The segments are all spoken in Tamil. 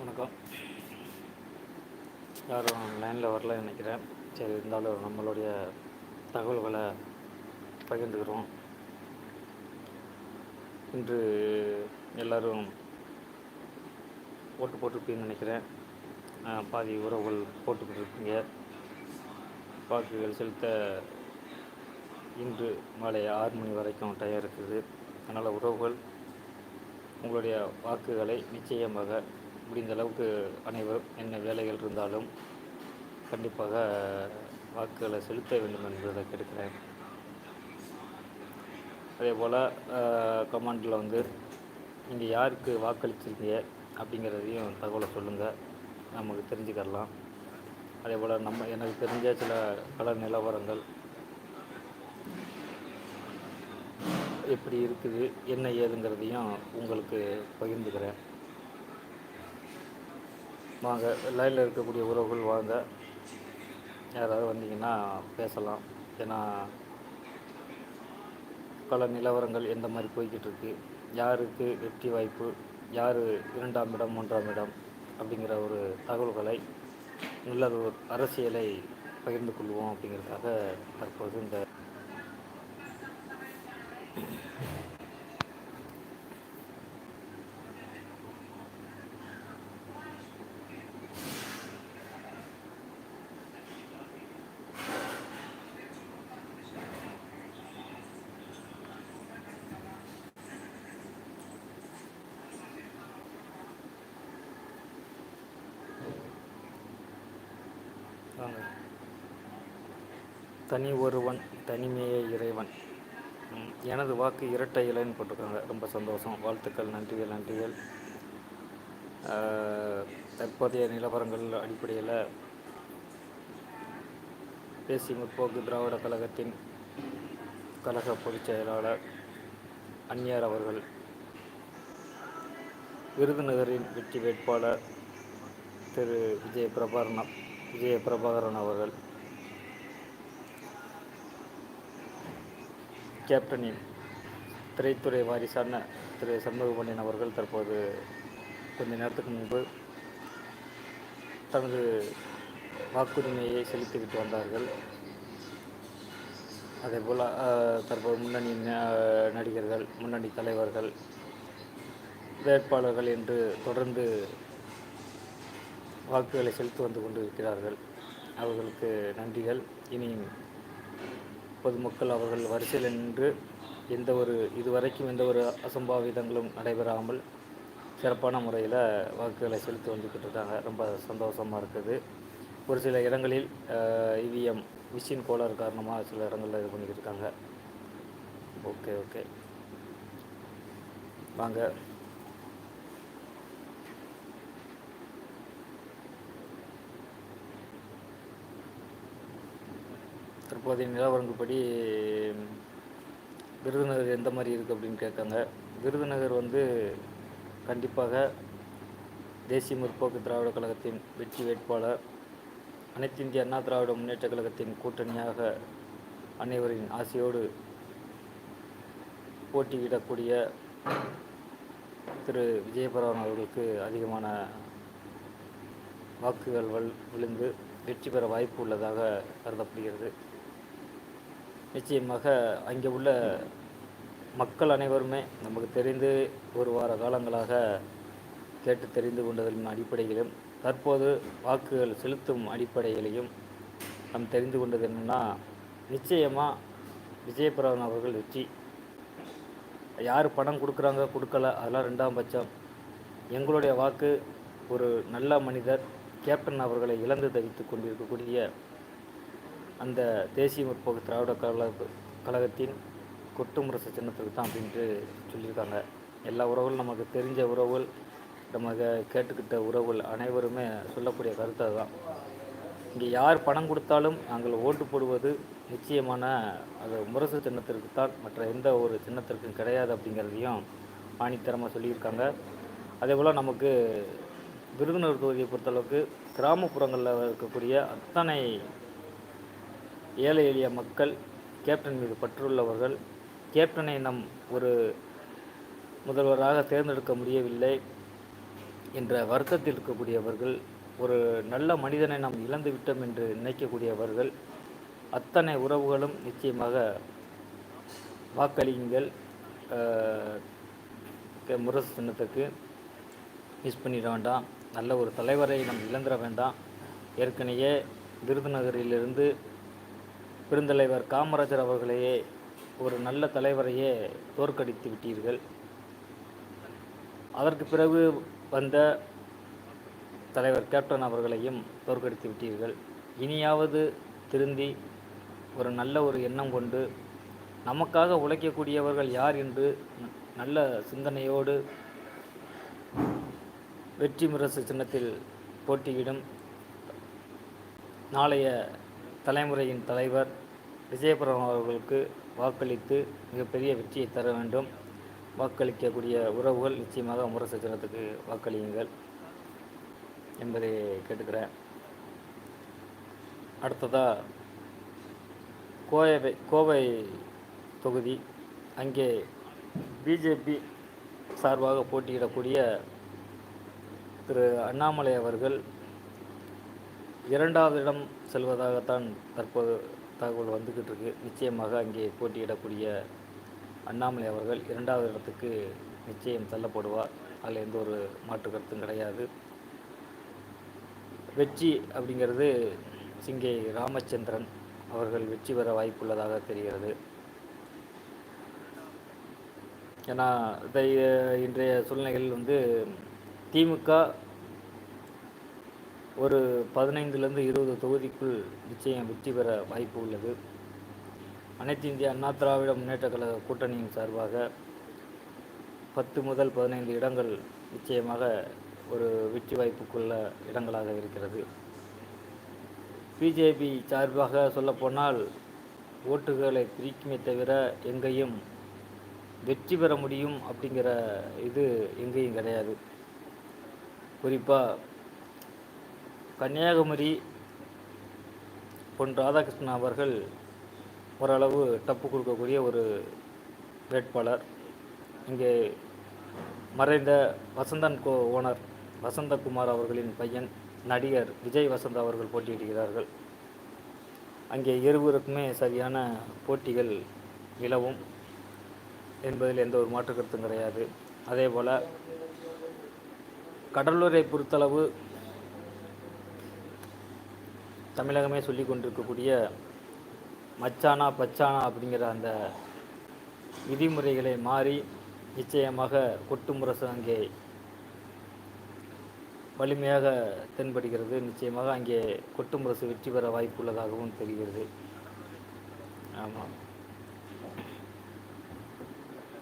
வணக்கம். யாரும் லைனில் வரல நினைக்கிறேன். சரி இருந்தாலும் நம்மளுடைய தகவல்களை பகிர்ந்துக்கிறோம். இன்று எல்லோரும் ஓட்டு போட்டிருப்பீங்கன்னு நினைக்கிறேன். பாதி உறவுகள் போட்டுக்கிட்டு இருப்பீங்க வாக்குகள் செலுத்த இன்று மாலை ஆறு மணி வரைக்கும் டயம் இருக்குது அதனால் உறவுகள் உங்களுடைய வாக்குகளை நிச்சயமாக முடிந்த அளவுக்கு அனைவரும் என்ன வேலைகள் இருந்தாலும் கண்டிப்பாக வாக்குகளை செலுத்த வேண்டும் என்பதை கேட்கிறேன் அதே போல் கமாண்டில் வந்து நீங்கள் யாருக்கு வாக்களிச்சிருக்கீங்க அப்படிங்கிறதையும் தகவலை சொல்லுங்கள் நமக்கு தெரிஞ்சுக்கலாம் அதே போல் நம்ம எனக்கு தெரிஞ்ச சில கல நிலவரங்கள். எப்படி இருக்குது என்ன ஏதுங்கிறதையும் உங்களுக்கு பகிர்ந்துக்கிறேன். வாங்க லைனில் இருக்கக்கூடிய உறவுகள் வாங்க. யாராவது வந்தீங்கன்னா பேசலாம். ஏன்னா பல நிலவரங்கள் எந்த மாதிரி போய்கிட்டு இருக்கு? யாருக்கு வெற்றி வாய்ப்பு? யார் இரண்டாம் இடம் மூன்றாம் இடம்? அப்படிங்கிற ஒரு தகவல்களை நல்லது ஒரு அரசியலை பகிர்ந்து கொள்வோம் அப்படிங்கிறதுக்காக தற்போது இந்த வாங்க தனி ஒருவன் தனிமையே இறைவன். எனது வாக்கு இரட்டை இலைன்னு போட்டிருக்காங்க. ரொம்ப சந்தோஷம். வாழ்த்துக்கள் நன்றிகள் நன்றிகள். தற்போதைய நிலவரங்கள் அடிப்படையில் பேசி முற்போக்கு திராவிட கழகத்தின் கழக பொதுச் செயலாளர் அந்நியார் அவர்கள் விருதுநகரின் வெற்றி வேட்பாளர் திரு விஜய் பிரபாரணம் விஜய பிரபாகரன் அவர்கள். கேப்டனின் திரைத்துறை வாரிசான திரு. சண்முகபாண்டியன் அவர்கள் தற்போது கொஞ்ச நேரத்துக்கு முன்பு தனது வாக்குரிமையை செலுத்திவிட்டு வந்தார்கள். அதேபோல் போல் தற்போது முன்னணி ந- நடிகர்கள் முன்னணி தலைவர்கள் வேட்பாளர்கள் என்று தொடர்ந்து வாக்குகளை செலுத்தி வந்து கொண்டிருக்கிறார்கள். அவர்களுக்கு நன்றிகள். இனி பொதுமக்கள் அவர்கள் வரிசையில் நின்று எந்த ஒரு இதுவரைக்கும் எந்த ஒரு அசம்பாவிதங்களும் நடைபெறாமல் சிறப்பான முறையில் வாக்குகளை செலுத்தி வந்துக்கிட்டு இருக்காங்க ரொம்ப சந்தோஷமாக இருக்குது. ஒரு சில இடங்களில் இவிஎம் மிஷின் கோளாறு காரணமாக சில இடங்களில் இது பண்ணிக்கிட்டு இருக்காங்க. Okay okay. வாங்க. தற்போதைய நிலவரங்கப்படி விருதுநகர் எந்த மாதிரி இருக்குது அப்படின்னு கேட்காங்க. விருதுநகர் வந்து கண்டிப்பாக தேசிய முற்போக்கு திராவிட கழகத்தின் வெற்றி வேட்பாளர் அனைத்து இந்திய அண்ணா திராவிட முன்னேற்ற கழகத்தின் கூட்டணியாக அனைவரின் ஆசையோடு போட்டியிடக்கூடிய திரு. விஜயபரவன் அவர்களுக்கு அதிகமான வாக்குகள் வல் விழுந்து வெற்றி பெற வாய்ப்பு உள்ளதாக கருதப்படுகிறது. நிச்சயமாக அங்கே உள்ள மக்கள் அனைவருமே நமக்கு தெரிந்து ஒரு வார காலங்களாக கேட்டு தெரிந்து கொண்டதன் அடிப்படையிலும் தற்போது வாக்குகள் செலுத்தும் அடிப்படையிலையும் நாம் தெரிந்து கொண்டது என்னென்னா நிச்சயமாக விஜயபிரவன் அவர்கள் வெற்றி. யார் பணம் கொடுக்குறாங்க கொடுக்கல அதெல்லாம் ரெண்டாம் பட்சம். எங்களுடைய வாக்கு ஒரு நல்ல மனிதர் கேப்டன் அவர்களை இழந்து தவித்து கொண்டிருக்கக்கூடிய அந்த தேசிய முற்போக்கு திராவிட கழக கழகத்தின் கொட்டு முரசு சின்னத்துக்கு தான் அப்படின்ட்டு சொல்லியிருக்காங்க. எல்லா உறவுகளும் நமக்கு தெரிஞ்ச உறவுகள் நமக்கு கேட்டுக்கிட்ட உறவுகள் அனைவருமே சொல்லக்கூடிய கருத்து அதுதான். இங்கே யார் பணம் கொடுத்தாலும் நாங்கள் ஓட்டு போடுவது நிச்சயமான அது முரசு சின்னத்திற்கு தான் மற்ற எந்த ஒரு சின்னத்திற்கும் கிடையாது அப்படிங்கிறதையும் ஆணித்தரமாக சொல்லியிருக்காங்க. அதே போல் நமக்கு விருதுநகர் தொகுதியை பொறுத்தளவுக்கு கிராமப்புறங்களில் இருக்கக்கூடிய அத்தனை ஏழை எளிய மக்கள் கேப்டன் மீது பற்றுள்ளவர்கள் கேப்டனை நம் ஒரு முதல்வராக தேர்ந்தெடுக்க முடியவில்லை என்ற வருத்தத்தில் இருக்கக்கூடியவர்கள் ஒரு நல்ல மனிதனை நாம் இழந்து விட்டோம் என்று நினைக்கக்கூடியவர்கள் அத்தனை உறவுகளும் நிச்சயமாக வாக்களியுங்கள். முரசு சின்னத்துக்கு மிஸ் பண்ணிட வேண்டாம். நல்ல ஒரு தலைவரை நாம் இழந்துட வேண்டாம். ஏற்கனவே விருதுநகரிலிருந்து பெருந்தலைவர் காமராஜர் அவர்களையே ஒரு நல்ல தலைவரையே தோற்கடித்து விட்டீர்கள். அதற்கு பிறகு வந்த தலைவர் கேப்டன் அவர்களையும் தோற்கடித்து விட்டீர்கள். இனியாவது திருந்தி ஒரு நல்ல ஒரு எண்ணம் கொண்டு நமக்காக உழைக்கக்கூடியவர்கள் யார் என்று நல்ல சிந்தனையோடு வெற்றி முரசு சின்னத்தில் போட்டியிடும் நாளைய தலைமுறையின் தலைவர் விஜயபுரம் அவர்களுக்கு வாக்களித்து மிகப்பெரிய வெற்றியை தர வேண்டும். வாக்களிக்கக்கூடிய உறவுகள் நிச்சயமாக முரசு சின்னத்துக்கு வாக்களியுங்கள் என்பதை கேட்டுக்கிறேன். அடுத்ததாக கோவை கோவை தொகுதி. அங்கே பிஜேபி சார்பாக போட்டியிடக்கூடிய திரு அண்ணாமலை அவர்கள் இரண்டாவது இடம் செல்வதாகத்தான் தற்போது தகவல் வந்துக்கிட்டு இருக்கு நிச்சயமாக அங்கே போட்டியிடக்கூடிய அண்ணாமலை அவர்கள் இரண்டாவது இடத்துக்கு நிச்சயம் தள்ளப்படுவார். அதில் எந்த ஒரு மாற்று கருத்தும் கிடையாது. வெற்றி அப்படிங்கிறது சிங்கை ராமச்சந்திரன் அவர்கள் வெற்றி பெற வாய்ப்புள்ளதாக தெரிகிறது. ஏன்னா இன்றைய சூழ்நிலைகளில் வந்து திமுக ஒரு பதினைந்துலேருந்து இருபது தொகுதிக்குள் நிச்சயம் வெற்றி பெற வாய்ப்பு உள்ளது. அனைத்து இந்திய அண்ணா திராவிட முன்னேற்ற கழக கூட்டணியின் சார்பாக பத்து முதல் பதினைந்து இடங்கள் நிச்சயமாக ஒரு வெற்றி வாய்ப்புக்குள்ள இடங்களாக இருக்கிறது. பிஜேபி சார்பாக சொல்லப்போனால் ஓட்டுகளை பிரிக்குமே தவிர எங்கேயும் வெற்றி பெற முடியும் அப்படிங்கிற இது எங்கேயும் கிடையாது. குறிப்பாக கன்னியாகுமரி பொன் ராதாகிருஷ்ணன் அவர்கள் ஓரளவு டப்பு கொடுக்கக்கூடிய ஒரு வேட்பாளர். இங்கே மறைந்த வசந்தன் கோ ஓனர் வசந்தகுமார் அவர்களின் பையன் நடிகர் விஜய் வசந்த் அவர்கள் போட்டியிடுகிறார்கள். அங்கே இருவருக்குமே சரியான போட்டிகள் நிலவும் என்பதில் எந்த ஒரு மாற்று கருத்தும் கிடையாது. அதே போல் கடலூரை பொறுத்தளவு தமிழகமே சொல்லி கொண்டிருக்கக்கூடிய மச்சானா பச்சானா அப்படிங்கிற அந்த விதிமுறைகளை மாறி நிச்சயமாக கொட்டு முரசு அங்கே வலிமையாக தென்படுகிறது. நிச்சயமாக அங்கே கொட்டு முரசு வெற்றி பெற வாய்ப்புள்ளதாகவும் தெரிகிறது. ஆமாம்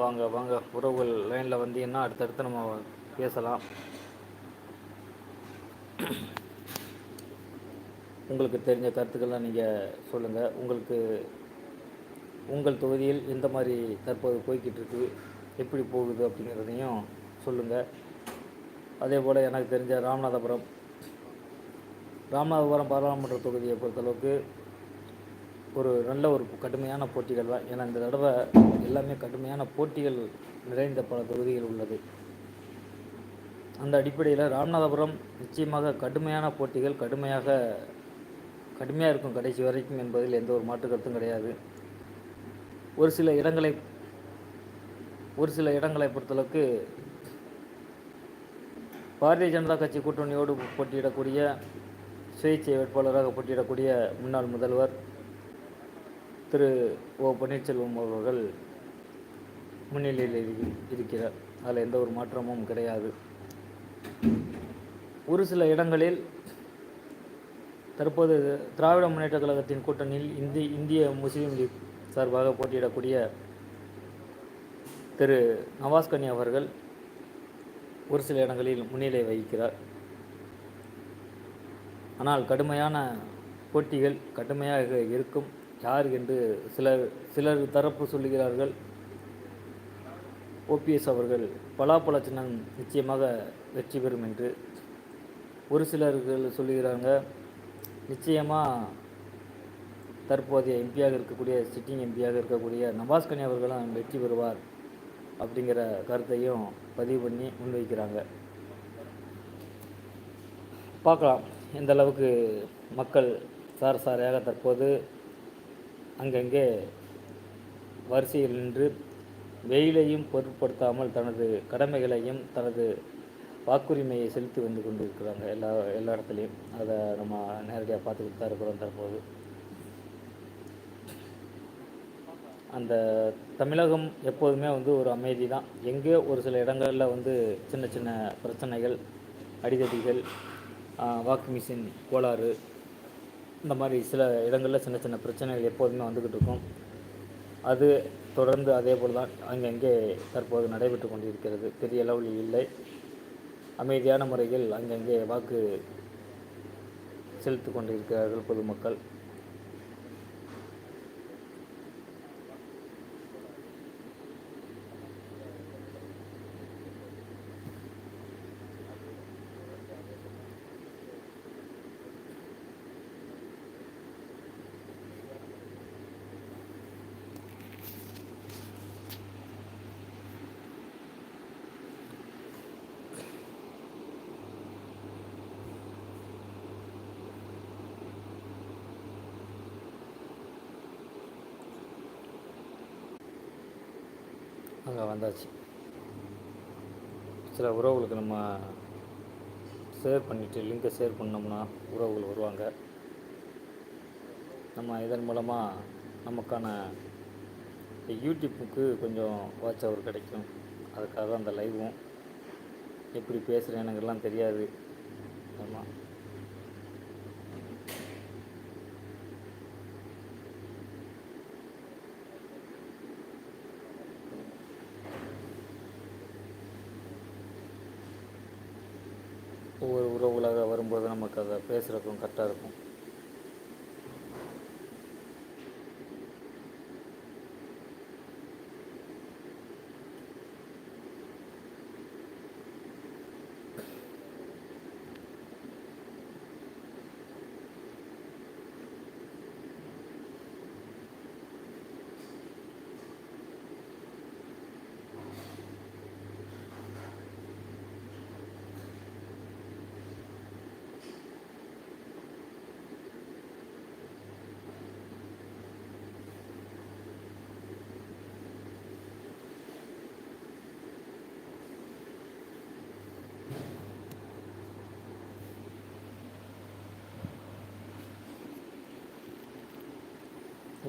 வாங்க வாங்க. உறவுகள் லைனில் வந்தீங்கன்னா அடுத்தடுத்து நம்ம பேசலாம். உங்களுக்கு தெரிஞ்ச கருத்துக்கள்லாம் நீங்கள் சொல்லுங்கள் உங்களுக்கு உங்கள் தொகுதியில் எந்த மாதிரி தற்போது போய்கிட்டு இருக்கு எப்படி போகுது அப்படிங்கிறதையும் சொல்லுங்கள் அதே போல் எனக்கு தெரிஞ்ச ராமநாதபுரம் ராமநாதபுரம் பாராளுமன்ற தொகுதியை பொறுத்தளவுக்கு ஒரு நல்ல ஒரு கடுமையான போட்டிகள் தான். ஏன்னா இந்த தடவை எல்லாமே கடுமையான போட்டிகள் நிறைந்த பல தொகுதிகள் உள்ளது. அந்த அடிப்படையில் ராமநாதபுரம் நிச்சயமாக கடுமையான போட்டிகள் கடுமையாக கடுமையாக இருக்கும் கடைசி வரைக்கும் என்பதில் எந்த ஒரு மாற்று கருத்தும் கிடையாது. ஒரு சில இடங்களை ஒரு சில இடங்களை பொறுத்தளவுக்கு பாரதிய ஜனதா கட்சி கூட்டணியோடு போட்டியிடக்கூடிய சுயேட்சை வேட்பாளராக போட்டியிடக்கூடிய முன்னாள் முதல்வர் திரு ஓ பன்னீர்செல்வம் அவர்கள் முன்னிலையில் இருக்கிறார். அதில் எந்த ஒரு மாற்றமும் கிடையாது. ஒரு சில இடங்களில் தற்போது திராவிட முன்னேற்ற கழகத்தின் கூட்டணியில் இந்தி இந்திய முஸ்லீம் லீக் சார்பாக போட்டியிடக்கூடிய திரு நவாஸ்கனி அவர்கள் ஒரு சில இடங்களில் முன்னிலை வகிக்கிறார். ஆனால் கடுமையான போட்டிகள் கடுமையாக இருக்கும். யார் என்று சிலர் சிலர் தரப்பு சொல்லுகிறார்கள். ஓபிஎஸ் அவர்கள் பலாப்பழ சின்னம் நிச்சயமாக வெற்றி பெறும் என்று. ஒரு சிலர்கள் சொல்லுகிறாங்க நிச்சயமாக தற்போதைய எம்பியாக இருக்கக்கூடிய சிட்டிங் எம்பியாக இருக்கக்கூடிய நபாஸ்கனி அவர்களும் வெற்றி பெறுவார் அப்படிங்கிற கருத்தையும் பதிவு பண்ணி முன்வைக்கிறாங்க. பார்க்கலாம். எந்த அளவுக்கு மக்கள் சார சாரையாக தற்போது அங்கங்கே வரிசையில் நின்று வெயிலையும் பொருட்படுத்தாமல் தனது கடமைகளையும் தனது வாக்குரிமையை செலுத்தி வந்து கொண்டிருக்கிறாங்க எல்லா எல்லா இடத்துலையும். அதை நம்ம நேரடியாக பார்த்துக்கிட்டு தான் இருக்கிறோம் தற்போது. அந்த தமிழகம் எப்போதுமே வந்து ஒரு அமைதி தான். எங்கே ஒரு சில இடங்களில் வந்து சின்ன சின்ன பிரச்சனைகள் அடிதடிகள் வாக்கு மிஷின் கோளாறு இந்த மாதிரி சில இடங்களில் சின்ன சின்ன பிரச்சனைகள் எப்போதுமே வந்துக்கிட்டு இருக்கும். அது தொடர்ந்து அதே போல் தான் அங்கங்கே தற்போது நடைபெற்று கொண்டிருக்கிறது. பெரிய அளவில் இல்லை. அமைதியான முறையில் அங்கங்கே வாக்கு செலுத்தி கொண்டிருக்கிறார்கள் பொதுமக்கள். அங்கே வந்தாச்சு. சில உறவுகளுக்கு நம்ம ஷேர் பண்ணிவிட்டு லிங்கை ஷேர் பண்ணோம்னா உறவுகள் வருவாங்க. நம்ம இதன் மூலமாக நமக்கான யூடியூப்புக்கு கொஞ்சம் வாட்ச் அவர் கிடைக்கும். அதுக்காக தான் அந்த லைவும் எப்படி பேசுகிறேனுங்கெல்லாம் தெரியாது. ஆமாம் நமக்கு அதை பேசுகிறதுக்கும் கரெக்டாக இருக்கும்.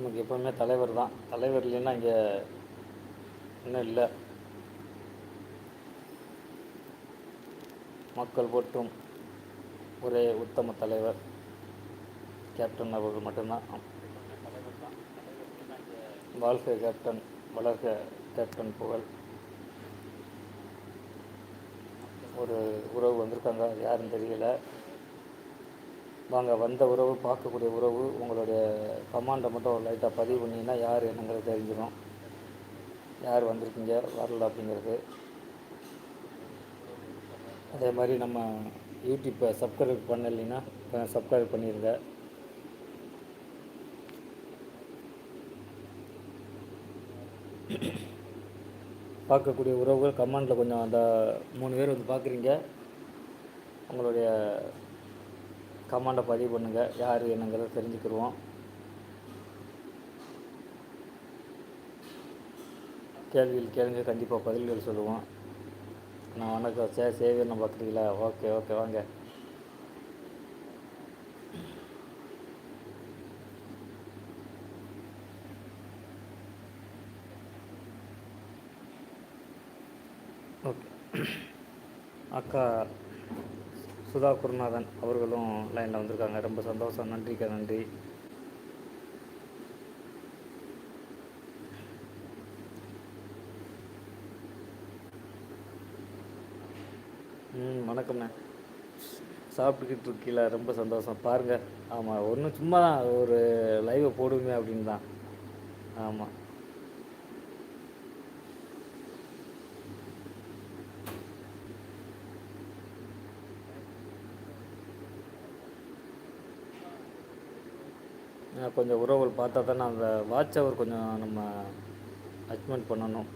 நமக்கு எப்போவுமே தலைவர் தான். தலைவர் இல்லைன்னா இங்கே இன்னும் இல்லை. மக்கள் போற்றும் ஒரே உத்தம தலைவர். கேப்டன் அவர்கள் மட்டும்தான். வாழ்க கேப்டன் வளர்க கேப்டன் புகழ். ஒரு உறவு வந்திருக்காங்க. யாருன்னு தெரியல. வாங்க வந்த உறவு பார்க்கக்கூடிய உறவு உங்களுடைய கமாண்டை மட்டும் லைட்டாக பதிவு பண்ணிங்கன்னா யார் என்னங்கிறது தெரிஞ்சிடும். யார் வந்திருக்கீங்க வரல அப்படிங்கிறது. அதே மாதிரி நம்ம யூடியூப்பை சப்ஸ்கிரைப் பண்ணலைன்னா சப்ஸ்கிரைப் பண்ணிடுங்க பார்க்கக்கூடிய உறவுகள் கமெண்டில் கொஞ்சம் அந்த மூணு பேர் வந்து பார்க்குறீங்க. உங்களுடைய கமெண்டை பதிவு பண்ணுங்கள் யார் என்னங்கிறத தெரிஞ்சுக்கிடுவோம் கேள்விகள் கேளுங்க. கண்டிப்பாக பதில்கள் சொல்லுவோம். நான் வணக்கம். சே சேவியர்னு பார்க்குறீங்களா? ஓகே ஓகே வாங்க. ஓகே. அக்கா சுதா குருநாதன் அவர்களும் லைனில் வந்திருக்காங்க. ரொம்ப சந்தோஷம். நன்றிக்கா நன்றி. ம் வணக்கம்ண்ணே சாப்பிட்டுக்கிட்டு இருக்கீங்களா ரொம்ப சந்தோஷம். பாருங்கள் ஆமாம் ஒன்றும் சும்மா ஒரு லைவை போடுவோமே அப்படின்னு தான் ஆமாம் கொஞ்சம் உறவுகள் பார்த்தா தானே அந்த வாட்ச் அவர் கொஞ்சம் நம்ம அட்மெண்ட் பண்ணணும்.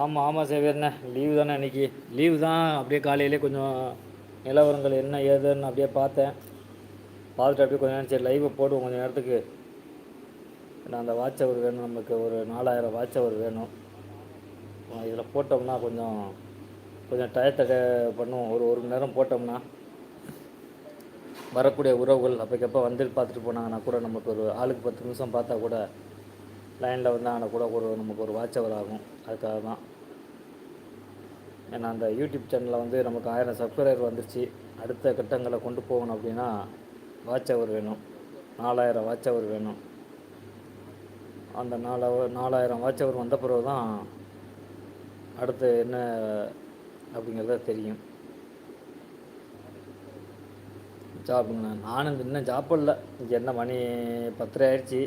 ஆமாம் ஆமாம் சேவியர்ண்ணே லீவு தானே இன்னைக்கு லீவு தான் அப்படியே காலையிலே கொஞ்சம் நிலவரங்கள் என்ன ஏதுன்னு அப்படியே பார்த்தேன். பார்த்துட்டு அப்படியே கொஞ்சம் நேரம் சரி லைவை போடுவோம் கொஞ்சம் நேரத்துக்கு. நான் அந்த வாட்ச் அவர் வேணும் நமக்கு. ஒரு நாலாயிரம் வாட்ச் அவர் வேணும். இதில் போட்டோம்னா கொஞ்சம் கொஞ்சம் டயத்தை பண்ணுவோம். ஒரு ஒரு மணி நேரம் போட்டோம்னா வரக்கூடிய உறவுகள் அப்போக்கப்போ வந்து பார்த்துட்டு போனாங்கன்னா கூட நமக்கு ஒரு ஆளுக்கு பத்து நிமிஷம் பார்த்தா கூட லைனில் வந்தாங்கன்னா கூட ஒரு நமக்கு ஒரு வாட்ச் அவர் ஆகும். அதுக்காக தான். ஏன்னா அந்த யூடியூப் சேனலில் வந்து நமக்கு ஆயிரம் சப்ஸ்கிரைபர் வந்துருச்சு. அடுத்த கட்டங்களை கொண்டு போகணும் அப்படின்னா வாட்ச் அவர் வேணும். நாலாயிரம் வாட்ச் அவர் வேணும். அந்த நாலா நாலாயிரம் வாட்ச் அவர் வந்த பிறகு தான் அடுத்து என்ன அப்படிங்கிறத தெரியும். ஜாப்புங்கண்ணா நானும் இன்னும் சாப்பிடல இங்கே என்ன மணி பத்தரை ஆயிடுச்சு.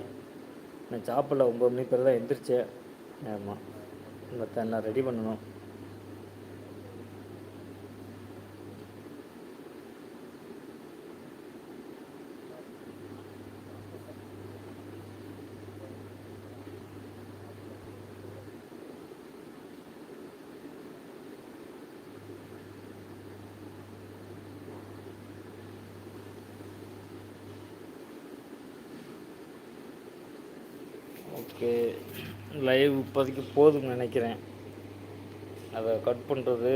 நான் சாப்பிடல ஒம்பது மணி பேர் தான் எந்திரிச்சேன். ஆமாம் மற்ற நான் ரெடி பண்ணணும். ஓகே லைவ் இப்போதைக்கு போதும்னு நினைக்கிறேன். அதை கட் பண்ணுறது